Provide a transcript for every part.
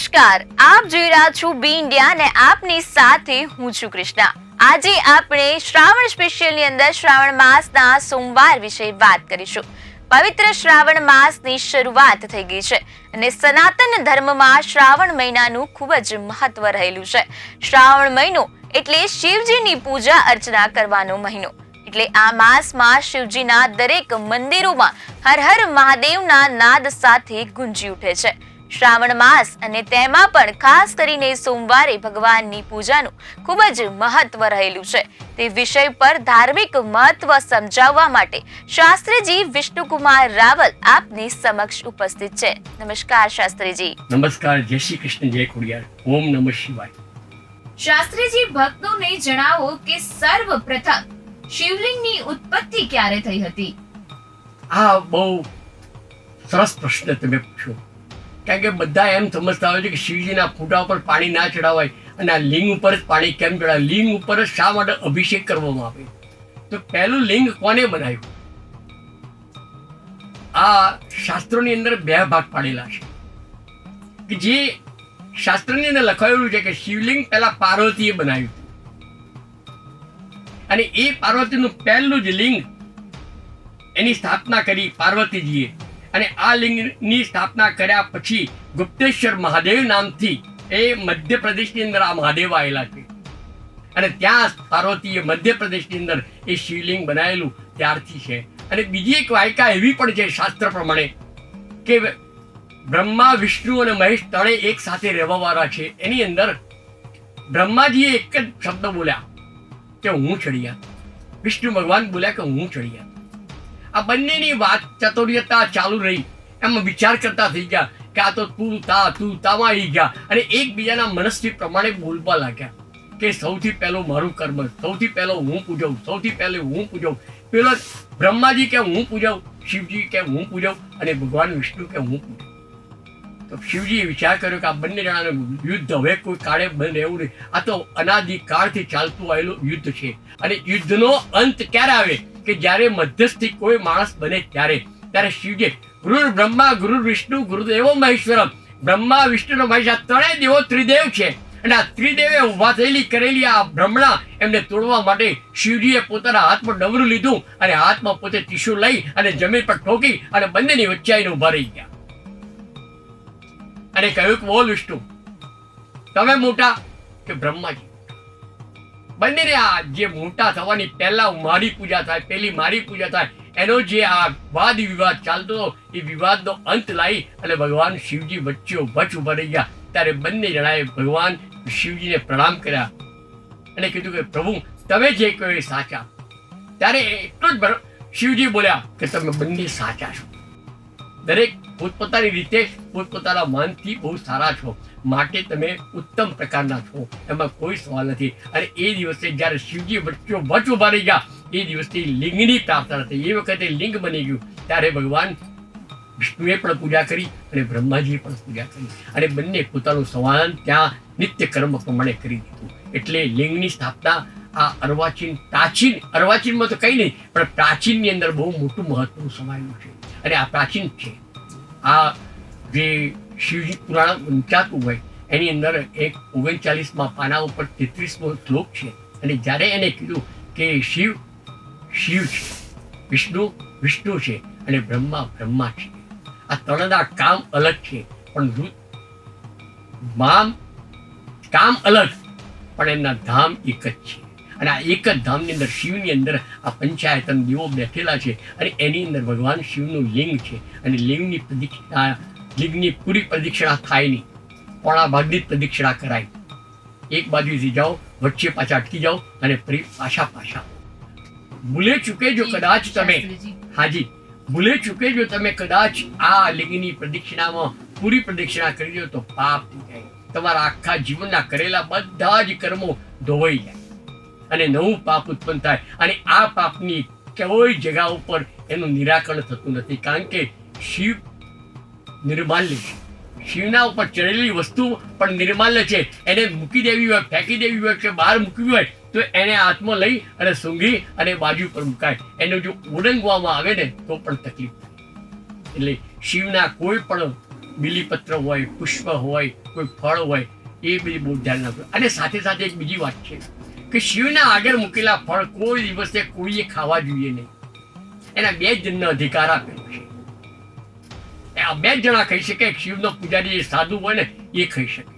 નમસ્કાર, આપ જોઈ રહ્યા છો બી ઇન્ડિયા અને આપની સાથે હું છું કૃષ્ણા. આજે આપણે શ્રાવણ સ્પેશિયલની અંદર શ્રાવણ માસના સોમવાર વિશે વાત કરીશું. પવિત્ર શ્રાવણ માસની શરૂઆત થઈ ગઈ છે અને સનાતન ધર્મમાં શ્રાવણ મહિનાનું ખૂબ જ મહત્વ રહેલું છે. શ્રાવણ મહિનો એટલે શિવજીની પૂજા અર્ચના કરવાનો મહિનો. એટલે આ માસમાં શિવજીના દરેક મંદિરોમાં હર હર મહાદેવના નાદ સાથે ગુંજી ઉઠે છે. શ્રાવણ માસ અને તેમાં પણ ખાસ કરીને સોમવારે ભગવાનની પૂજાનું ખૂબ જ મહત્વ રહેલું છે. તે વિષય પર ધાર્મિક મહત્વ સમજાવવા માટે શાસ્ત્રીજી વિષ્ણુકુમાર રાવલ આપની સમક્ષ ઉપસ્થિત છે. નમસ્કાર શાસ્ત્રીજી. નમસ્કાર જય શ્રી કૃષ્ણ જય ખોડિયાર. ઓમ નમઃ શિવાય. શાસ્ત્રીજી ભક્તોને જણાવો કે સર્વપ્રથમ શિવલિંગની ઉત્પત્તિ ક્યારે થઈ હતી? આ બહુ સરસ પ્રશ્ન તમે પૂછ્યો. કારણ કે બધા એમ સમજતા હોય છે કે શિવજીના ફૂટા ઉપર પાણી ના ચડાવાય અને આ લિંગ ઉપર જ પાણી કેમ ચડાવે લિંગ ઉપર જ શા માટે અભિષેક કરવામાં આવે? તો પહેલું લિંગ કોને બનાવ્યું? આ શાસ્ત્રોની અંદર બે ભાગ પાડેલા છે. કે જે શાસ્ત્રની અંદર લખાયેલું છે કે શિવલિંગ પહેલા પાર્વતીએ બનાવ્યું અને એ પાર્વતીનું પહેલું જ લિંગ એની સ્થાપના કરી પાર્વતીજીએ. અને આ લિંગની સ્થાપના કર્યા પછી ગુપ્તેશ્વર મહાદેવ નામથી એ મધ્યપ્રદેશની અંદર આ મહાદેવ આવેલા છે. અને ત્યાં પાર્વતીએ મધ્યપ્રદેશની અંદર એ શિવલિંગ બનાવેલું ત્યારથી છે. અને બીજી એક વાયકા એવી પણ છે શાસ્ત્ર પ્રમાણે કે બ્રહ્મા, વિષ્ણુ અને મહેશ ત્રણે એક સાથે રહેવાવાળા છે. એની અંદર બ્રહ્માજીએ એક જ શબ્દ બોલ્યા કે હું ચડિયા. વિષ્ણુ ભગવાન બોલ્યા કે હું ચડિયા. આ બંનેની વાત ચતુર્યતા ચાલુ રહી. એમાં વિચાર કરતા થઈ ગયા કે આ તો તું તા, તું તામાં આવી ગયા અને એકબીજાના મનસ્થી પ્રમાણે બોલવા લાગ્યા કે સૌથી પહેલો મારું કર્મ, સૌથી પહેલો હું પૂજવું સૌથી પહેલો હું પૂજવું પેલો બ્રહ્માજી કે હું પૂજવું શિવજી કે હું પૂજવું અને ભગવાન વિષ્ણુ કે હું પૂજવું તો શિવજીએ વિચાર કર્યો કે આ બંને જણાનું યુદ્ધ હવે કોઈ કાળે બંધ રહેવું નહીં. આ તો અનાદિ કાળથી ચાલતું આવેલું યુદ્ધ છે. અને યુદ્ધનો અંત ક્યારે આવે? કે જ્યારે મધ્યસ્થી કોઈ માણસ બને ત્યારે ત્યારે શિવજી, ગુરુ બ્રહ્મા, ગુરુ વિષ્ણુ ગુરુદેવો મહેશ્વરમ. બ્રહ્મા, વિષ્ણુ મહેશ, આ ત્રણેય દેવો ત્રિદેવ છે. અને આ ત્રિદેવે ઊભા થયેલી, કરેલી આ બ્રહ્મણા એમને તોડવા માટે શિવજીએ પોતાના હાથમાં ડમરું લીધું અને હાથમાં પોતે ટીસ્યુ લઈ અને જમીન પર ઠોકી અને બંનેની વચ્ચે આવીને ઊભા રહી ગયા. અને કહ્યું કે, બોલ વિષ્ણુ, તમે મોટા કે બ્રહ્માજી? બંનેને આ જે મોટા થવાની પહેલા મારી પૂજા થાય, પહેલી મારી પૂજા થાય, એનો જે આ વાદ વિવાદ ચાલતો એ વિવાદનો અંત લાવી અને ભગવાન શિવજી વચ્ચે વચ ઊભા રહી ગયા. ત્યારે બંને જણાએ ભગવાન શિવજીને પ્રણામ કર્યા અને કીધું કે, પ્રભુ, તમે જે કહો એ સાચા. ત્યારે એટલું જ શિવજી બોલ્યા કે, તમે બંને સાચા છો. દરેક પોતપોતાની રીતે પોતપોતાના મનથી બહુ સારા છો. માટે તમે ઉત્તમ પ્રકારના છો. એમાં કોઈ સવાલ નથી. અને એ દિવસે જ્યારે શિવજી વચ્ચો વચ ઊભા રહી ગયા, એ દિવસથી લિંગની પ્રાર્થના થઈ. એ વખતે લિંગ બની ગયું. ત્યારે ભગવાન વિષ્ણુએ પણ પૂજા કરી અને બ્રહ્માજીએ પણ પૂજા કરી. અને બંને પોતાનું સમાધાન ત્યાં નિત્ય કર્મ પ્રમાણે કરી દીધું. એટલે લિંગની સ્થાપના આ અર્વાચીન, પ્રાચીન, અર્વાચીનમાં તો કંઈ નહીં, પણ પ્રાચીનની અંદર બહુ મોટું મહત્વનું સમાયેલું છે. અને આ પ્રાચીન છે. આ જે શિવજી પુરાણ વંચાતું હોય એની અંદર એક ઓગણચાલીસમાં પાના ઉપર તેત્રીસમો શ્લોક છે. અને જ્યારે એને કીધું કે શિવ શિવ છે, વિષ્ણુ વિષ્ણુ છે અને બ્રહ્મા બ્રહ્મા છે. આ ત્રણના કામ અલગ છે. પણ મામ, કામ અલગ. પણ એમના ધામ એક જ છે. અને આ એક જ ધામની અંદર, શિવની અંદર આ પંચાયતન દીવો બેઠેલા છે અને એની અંદર ભગવાન શિવનું લિંગ છે. અને લિંગની પ્રદક્ષિણા લિંગની પૂરી પ્રદક્ષિણા થાય નહીં. પોણા ભાગની જ પ્રદક્ષિણા કરાય. એક બાજુથી જાઓ વચ્ચે પાછા અટકી જાઓ અને ફરી પાછા પાછા. ભૂલે ચૂકે જો કદાચ તમે હાજી ભૂલે ચૂકે જો તમે કદાચ આ લિંગની પ્રદક્ષિણામાં પૂરી પ્રદક્ષિણા કરી દો તો પાપ જાય. તમારા આખા જીવનના કરેલા બધા જ કર્મો ધોવાઈ જાય. અને નવું પાપ ઉત્પન્ન થાય. અને આ પાપની કોઈ જગા ઉપર એનું નિરાકરણ થતું નથી. કારણ કે શિવ નિર્માલ્ય. શિવના ઉપર ચડેલી વસ્તુ પણ નિર્માલ્ય છે. એને મૂકી દેવી હોય, ફેંકી દેવી હોય કે બહાર મૂકવી હોય, તો એને હાથમાં લઈ અને સૂંઘી અને બાજુ પર મુકાય. એને જો ઉડંગવામાં આવે ને, તો પણ તકલીફ એટલે શિવના કોઈ પણ બીલીપત્ર હોય, પુષ્પ હોય, કોઈ ફળ હોય, એ બધી બહુ ધ્યાન રાખવું. અને સાથે સાથે એક બીજી વાત છે કે શિવના આગળ મૂકેલા ફળ કોઈ દિવસે કોઈએ ખાવા જોઈએ નહીં. એના બે જ અધિકાર આપેલો છે. બે જણા કહી શકે શિવનો પૂજારી સાધુ હોય ને, એ કહી શકે.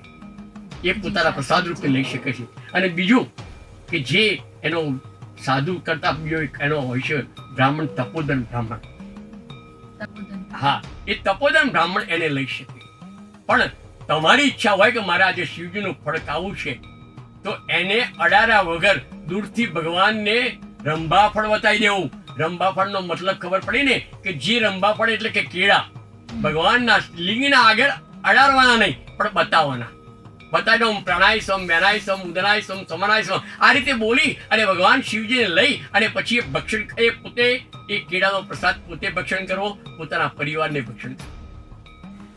એ પોતાના પ્રસાદ રૂપે લઈ શકે છે. અને બીજું કે જે એનો સાધુ કરતા બીજો એનો હોય છે, બ્રાહ્મણ તપોદન બ્રાહ્મણ. હા, એ તપોદન બ્રાહ્મણ એને લઈ શકે. પણ તમારી ઈચ્છા હોય કે મારે આજે શિવજીનું ફળ ખાવું છે, તો એને અડારા વગર દૂરથી ભગવાનને રંભાફળ બતાવી દેવું. રંભાફળનો મતલબ ખબર પડી ને કે જે રંભાફળ એટલે કે કેળા. ભગવાનના લિંગના આગળ અડાડવાના નહીં પણ બતાવવાના. બતાવી દઉં પ્રણાયસમ વેનાયસમ ઉદનાયસમ સમનાયસમ આ રીતે બોલી અને ભગવાન શિવજીને લઈ અને પછી એ ભક્ષણ એ પોતે એ કેળાનો પ્રસાદ પોતે ભક્ષણ કરવો પોતાના પરિવારને ભક્ષણ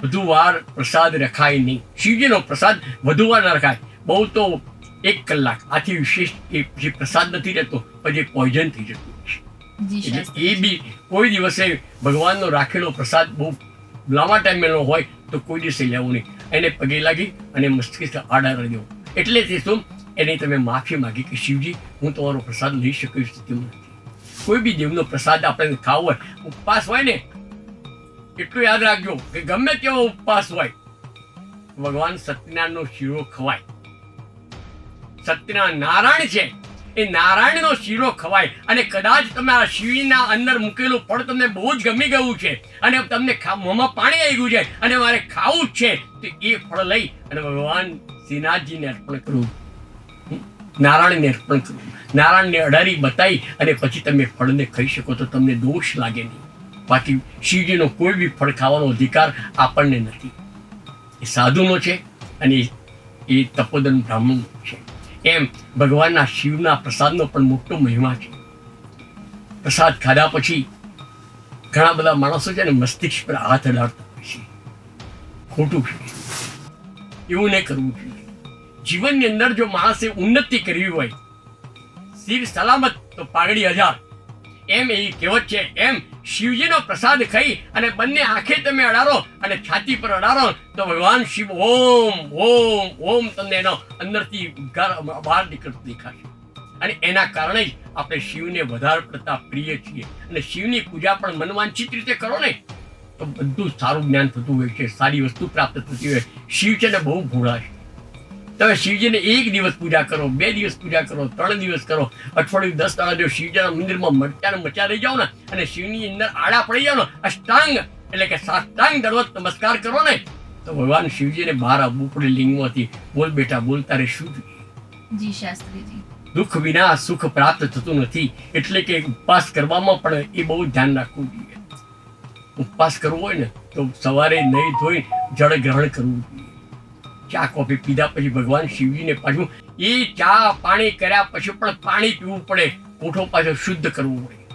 વધુ વાર પ્રસાદ રખાય નહીં. શિવજીનો પ્રસાદ વધુ વાર ન રખાય. બહુ તો એક કલાક. આથી વિશેષ એ જે પ્રસાદ નથી રહેતો પછી પોઈઝન થઈ જતું એ બી કોઈ દિવસે ભગવાનનો રાખેલો પ્રસાદ બહુ લાંબા ટાઈમેનો હોય તો કોઈ દિવસે લેવું નહીં. એને પગે લાગી અને મસ્તિષ્ક આડા રહ્યો એટલે તે શું? એની તમે માફી માગી કે શિવજી, હું તમારો પ્રસાદ લઈ શકું સ્થિતિમાં કોઈ બી દેવનો પ્રસાદ આપણે ખાવો હોય, ઉપવાસ હોય ને, એટલું યાદ રાખજો કે ગમે તેવો ઉપવાસ હોય, ભગવાન સત્યનારાયણનો શીરો ખવાય. સત્યનારાયણ નારાયણ છે. એ નારાયણનો શીરો ખવાય. અને કદાચ તમે આ શીરીના અંદર મૂકેલું ફળ તમને બહુ જ ગમી ગયું છે. અને તમને મોંમાં પાણી આવી ગયું છે. અને મારે ખાવું જ છે. તો એ ફળ લઈ અને ભગવાન શ્રીનાથજીને અર્પણ કરું. નારાયણને અર્પણ કરું. નારાયણને અડારી બતાવી અને પછી તમે ફળને ખાઈ શકો તો તમને દોષ લાગે નહીં. બાકી શિવજીનો કોઈ બી ફળ ખાવાનો અધિકાર આપણને નથી. એ સાધુનો છે અને એ તપોદન બ્રાહ્મણનો છે. એમ ભગવાનના શિવના પ્રસાદનો પણ મોટો મહિમા છે. પ્રસાદ ખાધા પછી ઘણા બધા માણસો છે ને મસ્તિષ્ક પર હાથ અડાડતા હોય છે. ખોટું છે. એવું નહીં કરવું જોઈએ. જીવનની અંદર જો માણસે ઉન્નતિ કરવી હોય શિવ સલામત તો પાઘડી હજાર એમ એ કહેવત છે, એમ શિવજીનો પ્રસાદ ખાઈ અને બંને આંખે તમે અડારો અને છાતી પર અડારો, તો ભગવાન શિવ ઓમ ઓમ ઓમ તમને એનો અંદરથી બહાર નીકળતો દેખાશે. અને એના કારણે જ આપણે શિવને વધારે પડતા પ્રિય છીએ. અને શિવની પૂજા પણ મનવાંછિત રીતે કરો ને, તો બધું સારું જ્ઞાન થતું હોય છે, સારી વસ્તુ પ્રાપ્ત થતી હોય. શિવ છે ને બહુ ભોળા તમે શિવજીને એક દિવસ પૂજા કરો બે દિવસ પૂજા કરો ત્રણ દિવસ કરો. અઠવાડિયું દસ દાડા જો શિવજીના મંદિરમાં મરચા ને મચા રહી જાઓ ને અને શિવની અંદર આડા પડી જાઓ ને અષ્ટાંગ એટલે કે સાષ્ટાંગ દરરોજ નમસ્કાર કરો ને તો ભગવાન શિવજીને બહાર આવવું પડે લિંગમાંથી. બોલ બેટા બોલ તારે શું જી શાસ્ત્રીજી. દુઃખ વિના સુખ પ્રાપ્ત થતું નથી. એટલે કે ઉપવાસ કરવામાં પણ એ બહુ ધ્યાન રાખવું જોઈએ. ઉપવાસ કરવો હોય ને તો સવારે નહીં ધોઈ જળ ગ્રહણ કરવું જોઈએ. ચા કોફી પીધા પછી ભગવાન શિવજીને પાછું એ ચા પાણી કર્યા પછી પણ પાણી પીવું પડે. કોઠો પાછો શુદ્ધ કરવું પડે.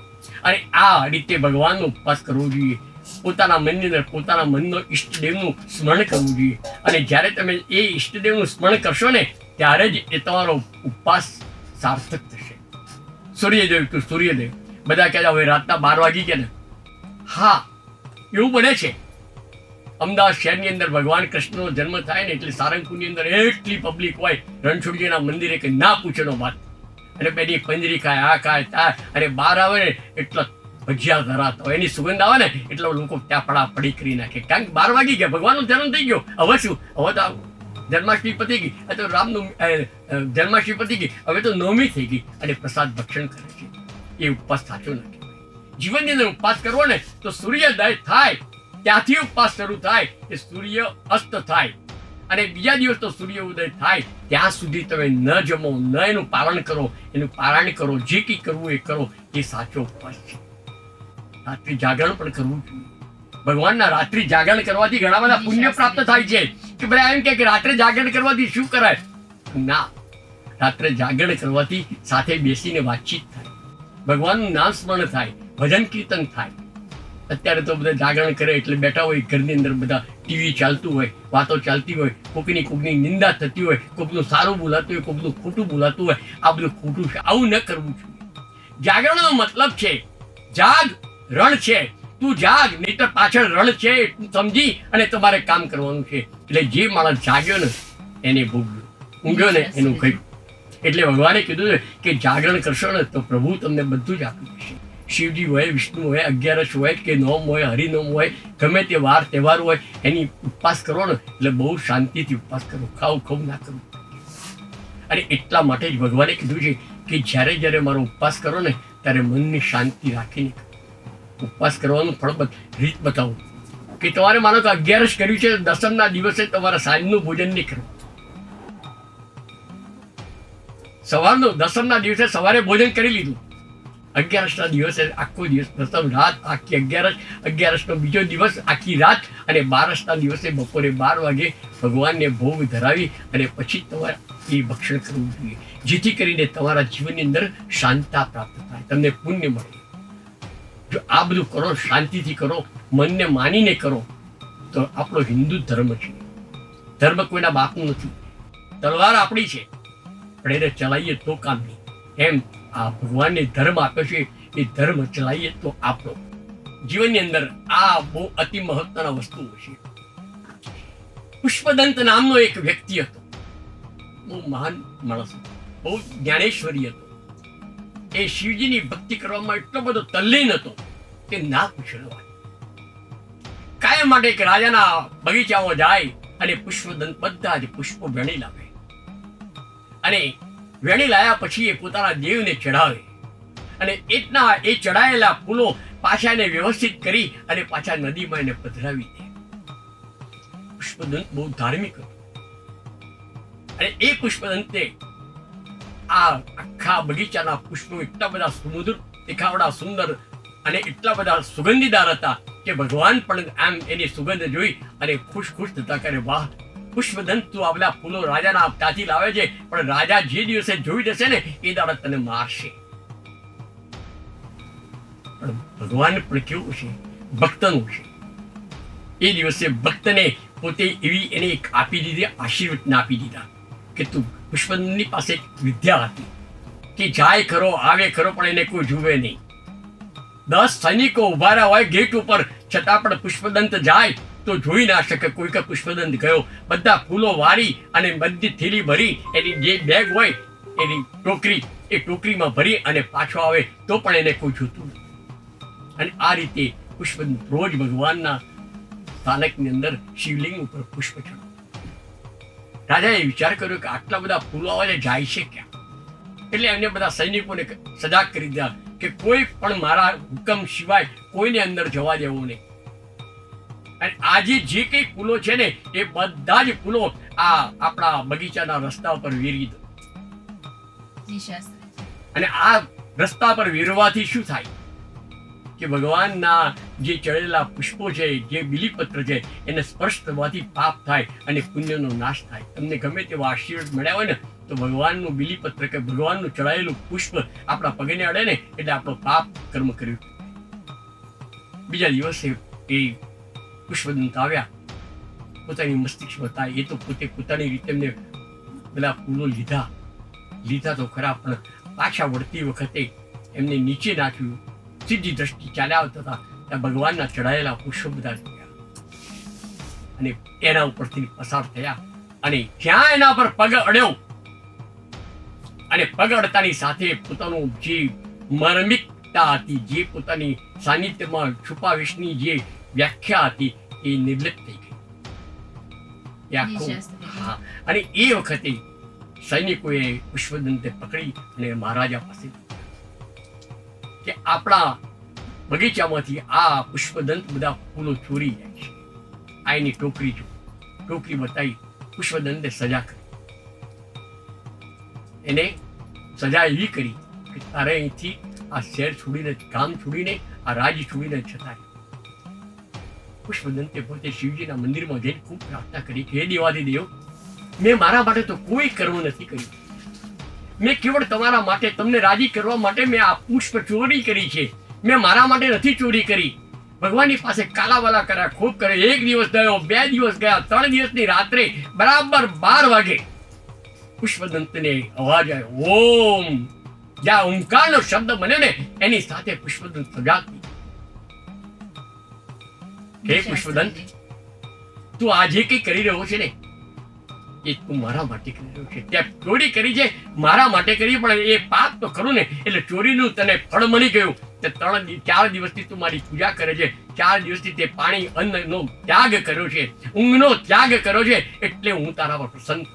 અને આ રીતે ભગવાનનો ઉપવાસ કરવો જોઈએ. પોતાના મનની અંદર પોતાના મનનો ઈષ્ટદેવનું સ્મરણ કરવું જોઈએ. અને જ્યારે તમે એ ઈષ્ટદેવનું સ્મરણ કરશો ને, ત્યારે જ એ તમારો ઉપવાસ સાર્થક થશે. સૂર્યદેવ તું સૂર્યદેવ. બધા કહેતા હવે રાતના બાર વાગી ગયા ને. હા, એવું બને છે. અમદાવાદ શહેરની અંદર ભગવાન કૃષ્ણનો જન્મ થાય ને એટલે સારંગપુરની અંદર એટલી પબ્લિક હોય, રણછોડજીના મંદિરે કે ના પૂછેનો વાત. અને પેલી પંજરી ખાય, આ ખાય, તા અને બહાર આવે ને એટલો ભજીયા ધરાતો એની સુગંધ આવે ને એટલો લોકો ત્યાં પડા પડી કરી નાખે. કારણ કે બાર વાગી ગયા, ભગવાનનો જન્મ થઈ ગયો. હવે શું? હવે તો જન્માષ્ટમી પતી ગઈ. તો રામનું જન્માષ્ટમી પતી ગઈ. હવે તો નવમી થઈ ગઈ. અને પ્રસાદ ભક્ષણ કરે છે. એ ઉપવાસ સાચો નથી. જીવનની અંદર ઉપવાસ કરવો ને તો સૂર્યોદય થાય. ત્યાંથી ઉપવાસ શરૂ થાય કે સૂર્ય અસ્ત થાય અને બીજા દિવસ તો સૂર્ય ઉદય થાય ત્યાં સુધી તમે ન જમો ન એનું પાલન કરો એનું પારાયણ કરો જે કંઈ કરવું એ કરો એ સાચો ઉપવાસ છે. રાત્રિ જાગરણ પણ કરવું જોઈએ. ભગવાનના રાત્રિ જાગરણ કરવાથી ઘણા બધા પુણ્ય પ્રાપ્ત થાય છે. કે બધા એમ કે રાત્રે જાગરણ કરવાથી શું કરાય? ના રાત્રે જાગરણ કરવાથી સાથે બેસીને વાતચીત થાય. ભગવાનનું નામ સ્મરણ થાય ભજન કીર્તન થાય. અત્યારે તો બધા જાગરણ કરે એટલે બેઠા હોય ઘરની અંદર બધા ટીવી ચાલતું હોય વાતો ચાલતી હોય કોકની કોકની નિંદા થતી હોય કોકનું સારું બોલાતું હોય કોકનું ખોટું બોલાતું હોય આ બધું ખોટું છે. આવું ન કરવું જોઈએ. જાગરણનો મતલબ છે જાગ રણ છે. તું જાગ નહીતર પાછળ રણ છે એટલું સમજી અને તમારે કામ કરવાનું છે. એટલે જે માણસ જાગ્યો ને એને ભોગવ્યું. ઊંઘ્યો ને એનું કહ્યું એટલે ભગવાને કીધું છે કે જાગરણ કરશો ને તો પ્રભુ તમને બધું જ આપી દેશે. શિવજી હોય, વિષ્ણુ હોય, અગિયારસ હોય કે નોમ હોય, હરિનોમ હોય, ગમે તે વાર, તહેવાર હોય, એની ઉપવાસ કરો ને, એટલે બહુ શાંતિથી ઉપવાસ કરો. ખાવું ખાવું ના કરવું અને એટલા માટે જ ભગવાને કીધું છે કે જ્યારે જ્યારે મારો ઉપવાસ કરો ને, ત્યારે મનની શાંતિ રાખીને ઉપવાસ કરવાનું ફળ રીત બતાવું. કે તમારે માનો કે અગિયારસ કર્યું છે, દસમના દિવસે તમારે સાંજનું ભોજન નહીં કરવું. સવારનું, દસમના દિવસે સવારે ભોજન કરી લીધું. અગિયારસના દિવસે આખો દિવસ પ્રથમ રાત, આખી અગિયારસ અગિયારસનો બીજો દિવસ, આખી રાત અને બારસના દિવસે બપોરે બાર વાગે ભગવાનને ભોગ ધરાવી અને પછી તમારે એ ભક્ષણ કરવું જોઈએ. જેથી કરીને તમારા જીવનની અંદર શાંતતા પ્રાપ્ત થાય, તમને પુણ્ય મળે. જો આ બધું કરો, શાંતિથી કરો, મનને માનીને કરો, તો આપણો હિન્દુ ધર્મ છે. ધર્મ કોઈના બાપનું નથી. તલવાર આપણી છે, પણ એને ચલાવીએ તો કામ નહીં. એમ આ ભગવાનને ધર્મ આપ્યો છે, એ ધર્મ ચલાવીએ તો આપણો જીવનની અંદર આ બહુ અતિ મહત્વના વસ્તુઓ છે. પુષ્પદંત નામનો એક વ્યક્તિ હતો. બહુ મહાન માણસ બહુ જ્ઞાનેશ્વરી હતો. એ શિવજીની ભક્તિ કરવામાં એટલો બધો તલ્લીન હતો કે ના પૂછેલો કાયમ માટે એક રાજાના બગીચામાં જાય અને પુષ્પદંત બધા જ પુષ્પો વેણી લાવે અને વેણી લાયા પછી એ પોતાના દેવને ચડાવે અને એટલા એ ચડાયેલા ફૂલો પાછા એને વ્યવસ્થિત કરી અને પાછા નદીમાં એને પધરાવી દે. પુષ્પદંત બહુ ધાર્મિક હતો. અને એ પુષ્પદંતે આ આખા બગીચાના પુષ્પો એટલા બધા સુમધુર, દેખાવડા સુંદર અને એટલા બધા સુગંધીદાર હતા કે ભગવાન પણ આમ એની સુગંધ જોઈ અને ખુશ ખુશ થતા કરે વાહ પુષ્પદંત તું ફૂલો રાજાના આપતાથી લાવે છે. પણ રાજા જે દિવસે જોઈ જશે ને, એ દાડે તને મારશે. ભગવાન પણ કેવું છે? ભક્તનું છે. એ દિવસે ભક્તને પોતે એવી એને એક આપી દીધી આશીર્વાદ આપી દીધા. કે તું પુષ્પદંતની પાસે એક વિદ્યા હતી કે જાય ખરો, આવે ખરો, પણ એને કોઈ જુએ નહીં. દસ સૈનિકો ઊભા રહ્યા હોય ગેટ ઉપર, છતાં પણ પુષ્પદંત જાય. તો જોઈ ના શકે, કોઈ પુષ્પદંત ગયો. બધા ફૂલો વાળી અને બધી થેલી ભરી, એની જે બેગ હોય, એની ટોકરી, એ ટોકરીમાં ભરી અને પાછો આવે, તો પણ એને કોઈ જોતું અને આ રીતે પુષ્પદંત રોજ ભગવાનના સ્થાનકની અંદર શિવલિંગ ઉપર પુષ્પ ચડાવે રાજાએ વિચાર કર્યો કે આટલા બધા ફૂલો આવે જાય છે ક્યાં? એટલે એમને બધા સૈનિકોને સજાગ કરી દીધા કે કોઈ પણ મારા હુકમ સિવાય કોઈને અંદર જવા દેવું નહીં. અને આજે જે કંઈ ફૂલો છે ને, એ બધા જ ફૂલો આ આપણા બગીચાના રસ્તા ઉપર વેરી દો. અને આ રસ્તા પર વેરવાથી શું થાય? કે ભગવાનના જે ચડેલા પુષ્પો છે, જે બિલીપત્ર છે, એને સ્પર્શ થવાથી પાપ થાય અને પુણ્યનો નાશ થાય. તમને ગમે તેવો આશીર્વાદ મળ્યા હોય ને, તો ભગવાનનું બિલીપત્ર કે ભગવાનનું ચડાયેલું પુષ્પ આપણા પગને અડે ને, એટલે આપણો પાપ કર્મ કર્યું. બીજા દિવસે એ પુષ્પદંત આવ્યા. પોતાની મસ્તિષ્ક હતા એ તો પોતે પોતાની રીતે એમને પેલા ફૂલો લીધા. લીધા તો ખરા, પણ પાછા વળતી વખતે એમને નીચે નાખ્યું. સીધી દ્રષ્ટિ ચાલ્યા આવતા હતા. ત્યાં ભગવાનના ચડાયેલા પુષ્પ બધા અને એના ઉપરથી પસાર થયા. અને જ્યાં એના પર પગ અડ્યો, અને પગ અડતાની સાથે પોતાનું જે માર્મિકતા હતી, જે પોતાની સાનિધ્યમાં છુપાવેશની જે વ્યાખ્યા હતી એ નિર્લિપ્ત થઈ ગઈ એ આખું હા અને એ વખતે સૈનિકોએ પુષ્પદંતે પકડી અને મહારાજા પાસે કે આપણા બગીચામાંથી આ પુષ્પદંત બધા ફૂલો ચોરી જાય છે આ એની ટોકરી જો ટોકરી બતાવી પુષ્પદંતે સજા કરી એને સજા એવી કરી કે તારે અહીંથી આ શહેર છોડીને ગામ છોડીને આ રાજ છોડીને જતા રહે. પુષ્પદંતે પોતે શિવજીના મંદિરમાં જઈને ખૂબ પ્રાર્થના કરી કે, હે દેવ, મેં મારા માટે તો કોઈ કર્મ નથી કર્યું મેં કેવળ તમારા માટે તમને રાજી કરવા માટે મેં આ પુષ્પ ચોરી કરી છે મેં મારા માટે નથી ચોરી કરી ભગવાનની પાસે કાલાવાલા કર્યા, ખૂબ કરે એક દિવસ ગયો, બે દિવસ ગયા, ત્રણ દિવસની રાત્રે બરાબર બાર વાગે પુષ્પદંતને અવાજ આવ્યો, ઓમ જ્યાં ઓમકારનો શબ્દ બન્યો ને, એની સાથે પુષ્પદંત સજાગ. હે પુષ્પદંત તું આજે કઈ કરી રહ્યો છે ને? એ તું મારા માટે કરી રહ્યો છે. ત્યાં ચોરી કરી છે મારા માટે કરી, પણ એ પાપ તો ખરું ને. એટલે ચોરીનું તને ફળ મળી ગયું. તે ત્રણ ચાર દિવસથી તું મારી પૂજા કરે છે. ચાર દિવસથી તે પાણી, અન્નનો ત્યાગ કર્યો છે. ઊંઘનો ત્યાગ કર્યો છે. એટલે હું તારા પર પ્રસન્ન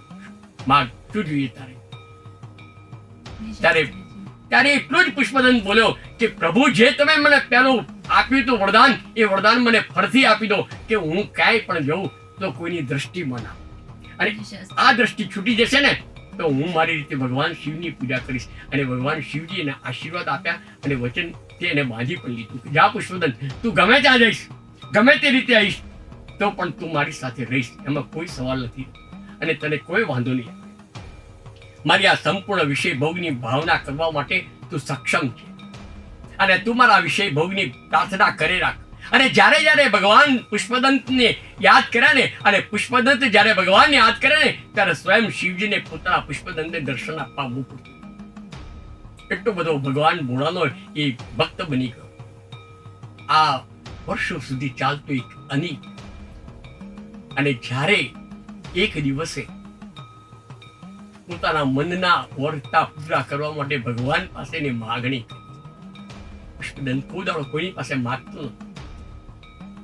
માગ શું જોઈએ તારે. ત્યારે ત્યારે એટલું જ પુષ્પદંત બોલ્યો કે પ્રભુ જે તમે મને પહેલું આપ્યું હતું વરદાન એ વરદાન મને ફરથી આપી દો કે હું ક્યાંય પણ જઉં તો કોઈની દ્રષ્ટિમાં ના અને આ દ્રષ્ટિ છૂટી જશે ને તો હું મારી રીતે ભગવાન શિવની પૂજા કરીશ. અને ભગવાન શિવજી એને આશીર્વાદ આપ્યા અને વચન તે એને બાંધી પણ લીધું જા પુષ્પદન તું ગમે ત્યાં જઈશ ગમે તે રીતે આવીશ તો પણ તું મારી સાથે રહીશ. એમાં કોઈ સવાલ નથી. અને તને કોઈ વાંધો નહીં. મારી આ સંપૂર્ણ વિષય ભોગની ભાવના કરવા માટે તું સક્ષમ છે. અને તું મારા વિષય ભોગની પ્રાર્થના કરી રાખ. અને જ્યારે જ્યારે ભગવાન પુષ્પદંતને યાદ કરે ને, અને પુષ્પદંત જ્યારે ભગવાનને યાદ કરે ને, ત્યારે સ્વયં શિવજીને પોતાના પુષ્પદંતને દર્શન આપવા મૂકું એટલો બધો ભગવાન ભોળાનો એ ભક્ત બની ગયો. આ વર્ષો સુધી ચાલતું એક અની અને જ્યારે એક દિવસે પોતાના મનના વર્તા પૂરા કરવા માટે ભગવાન પાસેની માગણી. દાડો કોઈની પાસે માગતો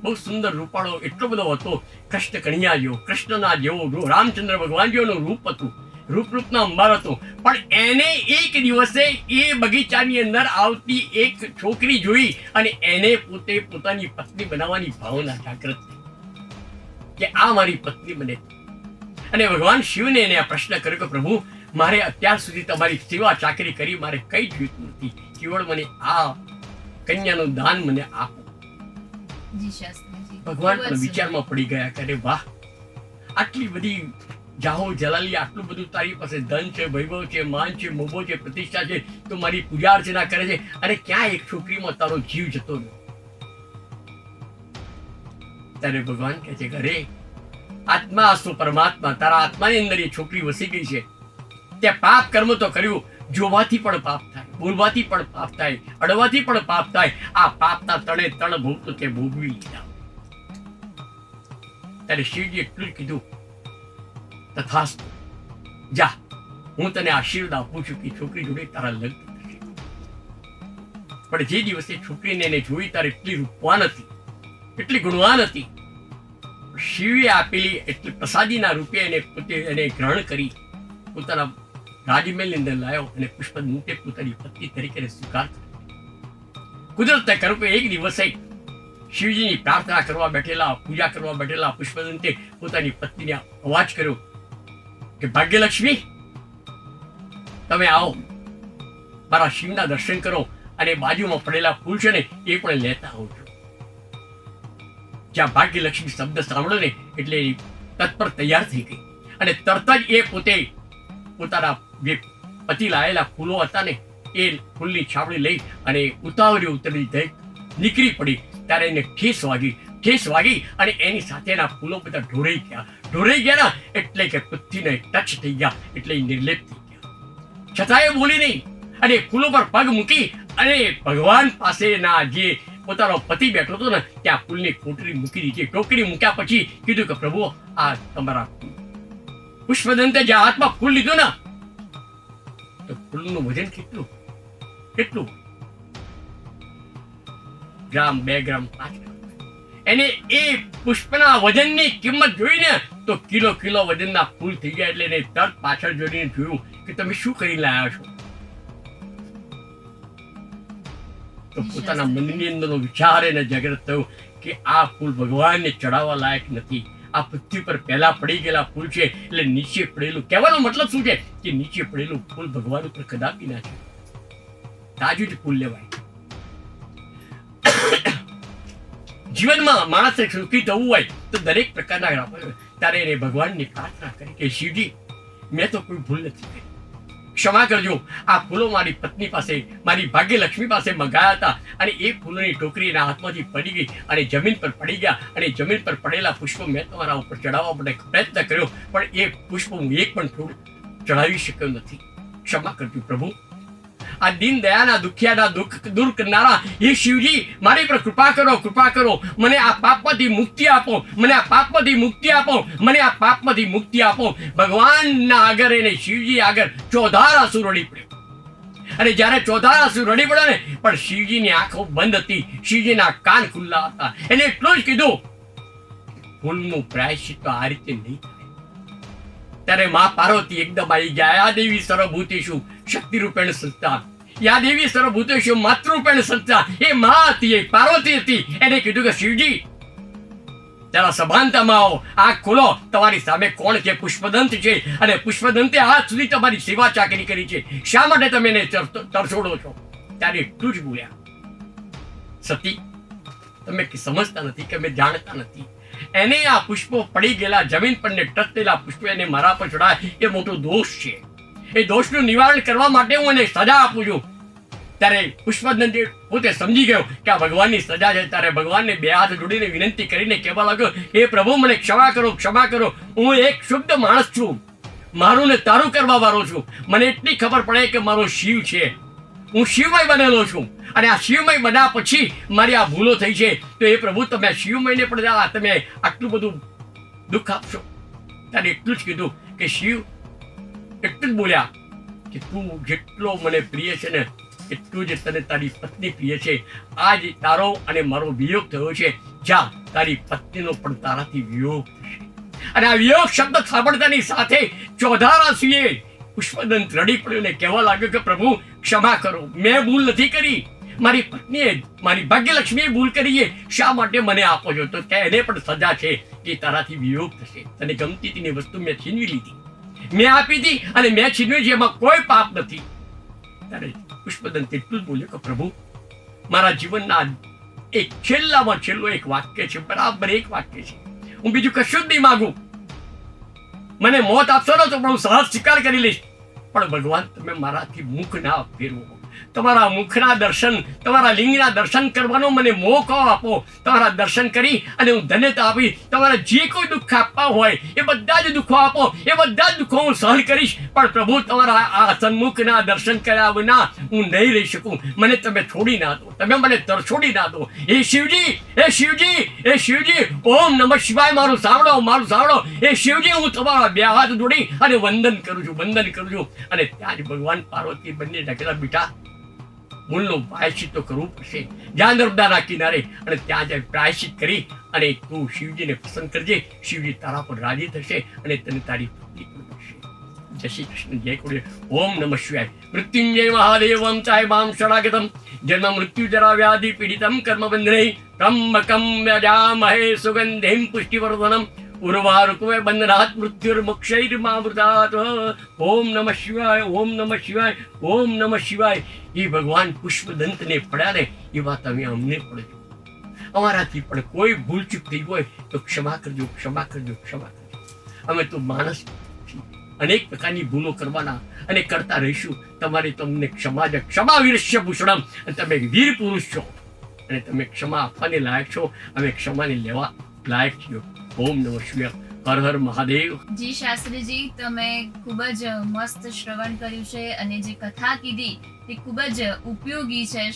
બહુ સુંદર રૂપાળો એટલો બધો હતો કૃષ્ણ કણિયા જેવો કૃષ્ણના જેવો રામચંદ્ર ભગવાન જેવું રૂપ હતું રૂપ રૂપના અંબાર હતો. પણ એને એક દિવસે એ બગીચાની અંદર આવતી એક છોકરી જોઈ અને એને પોતે પોતાની પત્ની બનાવવાની ભાવના જાગૃત કે આ મારી પત્ની બને. અને ભગવાન શિવને એને આ પ્રશ્ન કર્યો કે પ્રભુ મારે અત્યાર સુધી તમારી સેવા ચાકરી કરી મારે કઈ જોઈતું નથી. કેવળ મને આ કન્યાનું દાન મને આપો. ભગવાન પણ વિચારમાં પડી ગયા કે વાહ આટલી બધી જાહો જલાલી આટલું બધું તારી પાસે ધન છે વૈભવ છે માન છે મોભો છે પ્રતિષ્ઠા છે તો મારી પૂજા અર્ચના કરે છે. અને ક્યાં એક છોકરીમાં તારો જીવ જતો રહ્યો. ત્યારે ભગવાન કહે છે અરે આત્મા અસ્તુ પરમાત્મા, તારા આત્માની અંદર એ છોકરી વસી ગઈ છે. તે પાપ કર્મ તો કર્યું, જોવાથી પણ પાપ થાય, બોલવાથી પણ પાપ થાય, અડવાથી પણ પાપ થાય. આ પાપના તળે તળ ભોગ તો ભોગવી લીધા. ત્યારે શિવજી એટલું જ કીધું તથા જા, હું તને આશીર્વાદ આપું છું કે છોકરી જોડે તારા લગ્ન પણ જે દિવસે છોકરીને એને જોઈ તારે એટલી રૂપવાન હતી, એટલી ગુણવાન હતી શિવે આપેલી એટલી પ્રસાદીના રૂપે એને પોતે એને ગ્રહણ કરી, પોતાના રાજમહેલની અંદર લાવ્યો અને પુષ્પદંતે પોતાની પત્ની તરીકે સ્વીકાર કુદરતે કર્યું કે એક દિવસે શિવજીની પ્રાર્થના કરવા બેઠેલા, પૂજા કરવા બેઠેલા પુષ્પદંતે પોતાની પત્નીને અવાજ કર્યો કે, ભાગ્યલક્ષ્મી, તમે આવો. મારા શિવના દર્શન કરો અને બાજુમાં પડેલા ફૂલ છે ને એ પણ લેતા આવજો. જ્યાં ભાગ્યલક્ષ્મી શબ્દ સાંભળ્યો ને એટલે તત્પર તૈયાર થઈ ગઈ. અને તરત જ એ પોતે પોતાના જે પતિ લાયેલા ફૂલો હતા ને, એ ફૂલની છાવડી લઈ અને ઉતાવળી ઉતરી નીકળી પડી. ત્યારે એને ઠેસ વાગી ઠેસ વાગી અને એની સાથેના ફૂલો બધા ઢોરાઈ ગયા. ઢોરાઈ ગયા ને એટલે કે પૃથ્વીને ટચ થઈ ગયા, એટલે નિર્લેપ થઈ ગયા. છતાં એ બોલી નહીં. અને ફૂલો પર પગ મૂકી અને ભગવાન પાસેના જે પોતાનો પતિ બેઠો હતો ને, ત્યાં ફૂલની કોટરી મૂકી દીધી. ટોકરી મૂક્યા પછી કીધું કે, પ્રભુ, આ તમારા પુષ્પદંતે જે હાથમાં ફૂલ લીધું ને, તો ફૂલનું વજન કેટલું? કેટલું? ગ્રામ, બે ગ્રામ, પાંચ એને એ પુષ્પના વજનની કિંમત જોઈને તો કિલો કિલો વજનના ફૂલ થઈ ગયા એટલે એને તરત પાછળ જોઈને જોયું કે, તમે શું કરી લાયા છો? પોતાના મનની અંદરનો વિચાર એને જાગૃત થયો કે આ ફૂલ ભગવાનને ચડાવવા લાયક નથી. આ પૃથ્વી પર પહેલા પડી ગયેલા ફૂલ છે, એટલે નીચે પડેલું કહેવાનો મતલબ શું છે? કે નીચે પડેલું ફૂલ ભગવાન ઉપર કદાપી ના છે. તાજું જ ફૂલ લેવાય. જીવનમાં માણસે સુખી થવું હોય તો દરેક પ્રકારના ત્યારે એને ભગવાનની પ્રાર્થના કરી કે શિવજી, મેં તો કોઈ ભૂલ નથી કરી. ક્ષમા કરજો. આ ફૂલો મારી પત્ની પાસે, મારી ભાગ્યલક્ષ્મી પાસે મંગાયા હતા અને એ ફૂલોની ટોકરી એના હાથમાંથી પડી ગઈ અને જમીન પર પડી ગયા અને જમીન પર પડેલા પુષ્પો મેં તમારા ઉપર ચડાવવા માટે પ્રયત્ન કર્યો, પણ એ પુષ્પ હું એક પણ થોડું ચડાવી શક્યો નથી. ક્ષમા કરજો પ્રભુ. આ દીન દયાના દુખિયાના દુઃખ, દૂર કરનારા હે શિવજી મારી પર કૃપા કરો કૃપા કરો. મને આ પાપમાંથી મુક્તિ આપો, મને આ પાપમાંથી મુક્તિ આપો, મને આ પાપમાંથી મુક્તિ આપો. ભગવાનના આગળ એને શિવજી આગળ ચોધારાસુર રડી પડ્યો. અને જ્યારે ચોધારાસુર રડી પડ્યો ને, પણ શિવજીની આંખો બંધ હતી, શિવજીના કાન ખુલ્લા હતા. એને એટલું જ કીધું, ભૂલનું પ્રાયશ્ચિત તો આ રીતે નહીં ત્યારે મા પાર્વતી એકદમ આવી ગયા દેવી સર્વભૂતિ શું શક્તિ રૂપેણ સંસ્થા યા દેવી સર્વભૂતેષુ માતૃપેણ સંતા, એ મા હતી, એ પાર્વતી હતી. એને કીધું કે, શિવજી, જરા સભાનતામાં આવો. આ ખોલો. તમારી સામે કોણ છે? પુષ્પદંત છે. અને પુષ્પદંતે આજ સુધી તમારી સેવા ચાકરી કરી છે. શા માટે તમે એને તરછોડો છો? ત્યારે એટલું જ બોલ્યા. સતી, તમે સમજતા નથી કે મેં જાણતા નથી. એને આ પુષ્પો પડી ગયેલા જમીન પરને ને ટકટેલા પુષ્પો એને મારા પર ચડાય. એ મોટો દોષ છે. એ દોષનું નિવારણ કરવા માટે હું એને સજા આપું છું. ત્યારે પુષ્પનંદી પોતે સમજી ગયો કે આ ભગવાનની સજા છે. ત્યારે ભગવાનને બે હાથ જોડીને વિનંતી કરીને કહેવા લાગ્યો, હે પ્રભુ, મને ક્ષમા કરો ક્ષમા કરો. હું એક શુદ્ધ માણસ છું. મારું ને તારું કરવા વાળો છું. મને એટલી ખબર પડે કે મારો શિવ છે. હું શિવમય બનેલો છું. અને આ શિવમય બન્યા પછી મારી આ ભૂલો થઈ છે. તો એ પ્રભુ, તમે શિવમયને પણ તમે આટલું બધું દુઃખ આપશો. ત્યારે એટલું જ કીધું કે શિવ એટલું જ બોલ્યા કે તું જેટલો મને પ્રિય છે ને, એટલું જ તને તારી પત્ની પ્રિય છે. આજ તારો અને મારો વિયોગ થયો છે. જા, તારી પત્નીનો પણ તારાથી વિયોગ અને આ વિયોગ શબ્દ સાંભળતાની સાથે ચોધારાસીએ પુષ્પદંત રડી પડ્યો ને કહેવા લાગ્યો કે પ્રભુ, ક્ષમા કરો. મેં ભૂલ નથી કરી. મારી પત્નીએ મારી ભાગ્યલક્ષ્મીએ ભૂલ કરીએ શા માટે મને આપો છો? તો તેને પણ સજા છે કે તારાથી વિયોગ થશે. તને ગમતી તેની વસ્તુ મેં છીનવી લીધી. મેં આપી હતી અને મેં છીનવી એમાં કોઈ પાપ નથી. ત્યારે પુષ્પદન તેટલું જ બોલ્યો કે, પ્રભુ, મારા જીવનના એક છેલ્લામાં છેલ્લું એક વાક્ય છે, બરાબર એક વાક્ય છે. હું બીજું કશું જ નહીં માંગુ. મને મોત આપશો ને તો પણ હું સહજ સ્વીકાર કરી લઈશ. પણ ભગવાન, તમે મારાથી મુખ ના ફેરવો. તમારા મુખના દર્શન, તમારા લિંગના દર્શન કરવાનો મને મોકો આપો. તમારા દર્શન કરી અને હું ધન્યતા આપી. તમારા જે કોઈ દુઃખ આપવા હોય એ બધા જ દુઃખો આપો. એ બધા જ દુઃખો હું સહન કરીશ. પણ પ્રભુ, તમારા આ સન્મુખના દર્શન કર્યા વિના હું નહીં રહી શકું. મને તમે છોડી ના દો. તમે મને તરછોડી ના દો. હે શિવજી હે શિવજી એ શિવજી, ઓમ નમઃ શિવાય, મારું સાંભળો મારું સાંભળો. એ શિવજી, હું તમારા બે હાથ જોડી અને વંદન કરું છું, વંદન કરું છું. અને ત્યાં જ ભગવાન પાર્વતી બંને ઢગલા બેઠા. મૂળનું પ્રાયશ્ચિત તો કરવું પડશે. જ્યાં નર્મદાના કિનારે અને ત્યાં જાય પ્રાયશ્ચિત કરી અને તું શિવજીને પસંદ કરજે. શિવજી તારા પર રાજી થશે અને તને તારી જય કૃષ્ણ જય કુળે ઓમ નમઃ શિવાય મૃત્યુંજય મહાદેવમ ચાય મામ શરાગતમ જન્મ મૃત્યુ જરા વ્યાધિ પીડિતમ કર્મ બંધનૈ ત્રંબકમ વ્યાજામહે સુગંધિમ પુષ્ટિવર્ધનમ ઉર્વારુકવે બંધનાત મૃત્યુર્મક્ષૈર્મામૃતાત ઓમ નમઃ શિવાય ઓમ નમઃ શિવાય ઓમ નમઃ શિવાય એ ભગવાન પુષ્પદંતને પડ્યા એ વાત અમે અમને પડજો અમારાથી પણ કોઈ ભૂલ ચૂક થઈ હોય તો ક્ષમા કરજો ક્ષમા કરજો ક્ષમા કરજો અમે તો માણસ છીએ. અનેક પ્રકારની ભૂલો કરવાના અને કરતા રહીશું. તમારે તમને ક્ષમા જ, ક્ષમા વીરસ્ય ભૂષણમ. તમે વીર પુરુષ છો. અને તમે ક્ષમા આપવાને લાયક છો. અમે ક્ષમાને લેવા લાયક છીએ ઓમ નમઃ શિવાય. હર હર મહાદેવ. જી શાસ્ત્રીજી, તમે ખૂબ જ મસ્ત શ્રવણ કર્યું છે અને જે કથા કીધી તે ખૂબ જ ઉપયોગી છે.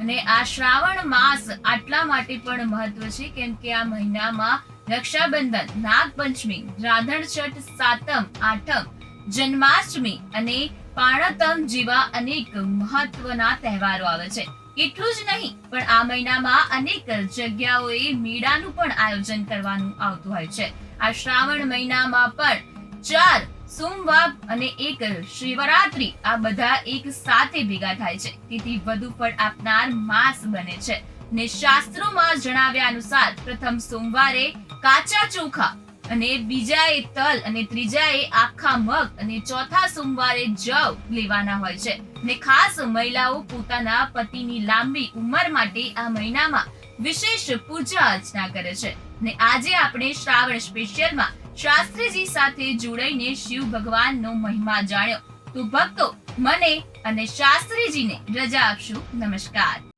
અને આ શ્રાવણ માસ આટલા માટે પણ મહત્વ છે, કેમ કે આ મહિનામાં રક્ષાબંધન, નાગપંચમી, રાધણ છઠ, સાતમ, આઠમ, જન્માષ્ટમી અને પાણતમ જેવા અનેક મહત્વના તહેવારો આવે છે. એટલું જ નહીં, પણ આ મહિનામાં અનેક જગ્યાઓએ મેળાનું પણ આયોજન કરવાનું આવતું હોય છે. આ શ્રાવણ મહિનામાં પણ ચાર, સોમવાર અને એક શિવરાત્રી આ બધા એક સાથે ભેગા થાય છે. તેથી વધુ ફળ આપનાર માસ બને છે. ને શાસ્ત્રોમાં જણાવ્યા અનુસાર પ્રથમ સોમવારે કાચા ચોખા અને બીજાએ તલ અને ત્રીજાએ આખા મગ અને ચોથા સોમવારે જવ લેવાના હોય છે. ને ખાસ મહિલાઓ પોતાના પતિની લાંબી ઉંમર માટે આ મહિનામાં વિશેષ પૂજા અર્ચના કરે છે. ને આજે આપણે શ્રાવણ સ્પેશિયલમાં શાસ્ત્રીજી સાથે જોડાઈને શિવ ભગવાનનો મહિમા જાણ્યો. તો ભક્તો, મને અને શાસ્ત્રીજીને રજા આપશું. નમસ્કાર.